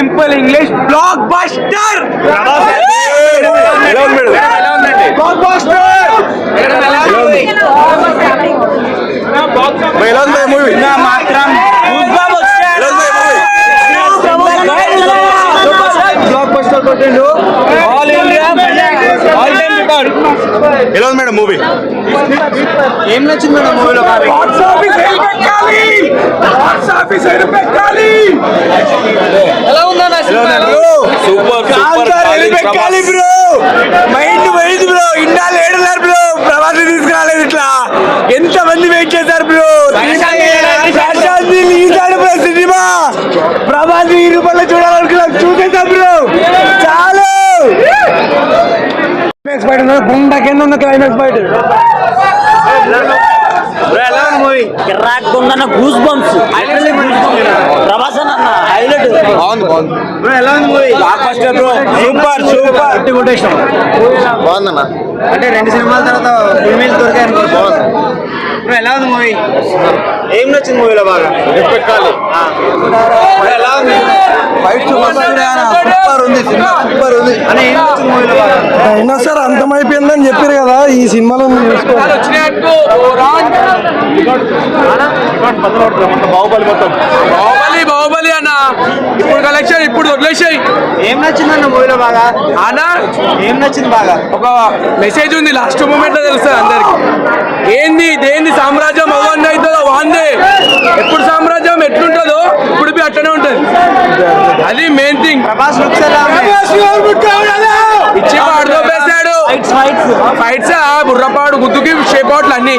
Simple English blockbuster movie మాత్రం blockbuster కొట్టిండు. All India all time record ఎలా ఉంది మేడం మూవీ ఏం నచ్చింది మేడం మూవీలో ఎలా సినిమా? సూపర్ పెట్టాలి బ్రో. మైండ్ పోయింది బ్రో. ఇన్నాళ్ళు ఏడున్నారు బ్రో. ప్రవాసి తీసుకురాలేదు ఇట్లా. ఎంత మంది వెయిట్ చేశారు బ్రో? ఈసాడు బ్రో సినిమా. ప్రభాస్ ఈ రూపంలో చూడాలనుకున్నాం. చూసేద్దాం బ్రో. చాలు. క్లైమాక్స్ బయట గుండె కింద ఉన్న క్లైమాక్స్ బయట ఎలా ఉంది మూవీ? గూస్ బంప్స్ ప్రభాస్ అన్న హైలైట్ బాగుంది బాగుంది బ్రో ఎలా ఉంది movie blockbuster bro super బాగుందన్న అంటే రెండు సినిమాల తర్వాత ఫుల్ మీల్ దొరికాయి అనుకో బాగుంది బ్రో ఎలా ఉంది మూవీ ఏం నచ్చింది మూవీలో బాగా పెట్టాలి ఎలా ఉంది ఫైట్ సూపర్ ఉంది సినిమా సూపర్ ఉంది అని ఏం నచ్చింది మూవీలో బాగా అయినా సార్ అంతమైపోయిందని చెప్పారు కదా ఈ సినిమాలో బాహుబలి మొత్తం బాహుబలి బాహుబలి అన్న? ఇప్పుడు కలెక్షన్ ఇప్పుడు వదిలేసాయి. ఏం నచ్చింది అన్న మూవీలో బాగా? అన్న? ఏం నచ్చింది బాగా? ఒక మెసేజ్ ఉంది లాస్ట్ మూమెంట్లో తెలుస్తుంది అందరికి. ఏంది దేంది సామ్రాజ్యం అవ్వంది అవుతుందో వాందే. ఎప్పుడు సామ్రాజ్యం ఎట్లుంటుందో ఇప్పుడు బి అట్లనే ఉంటుంది. అది మెయిన్ థింగ్ ప్రభాస్ లుక్స్ ఇచ్చి పాడుతో పేసాడు ఫైట్స్ బుర్రపాడు గుద్దుకి షేప్ అవుట్లు అన్ని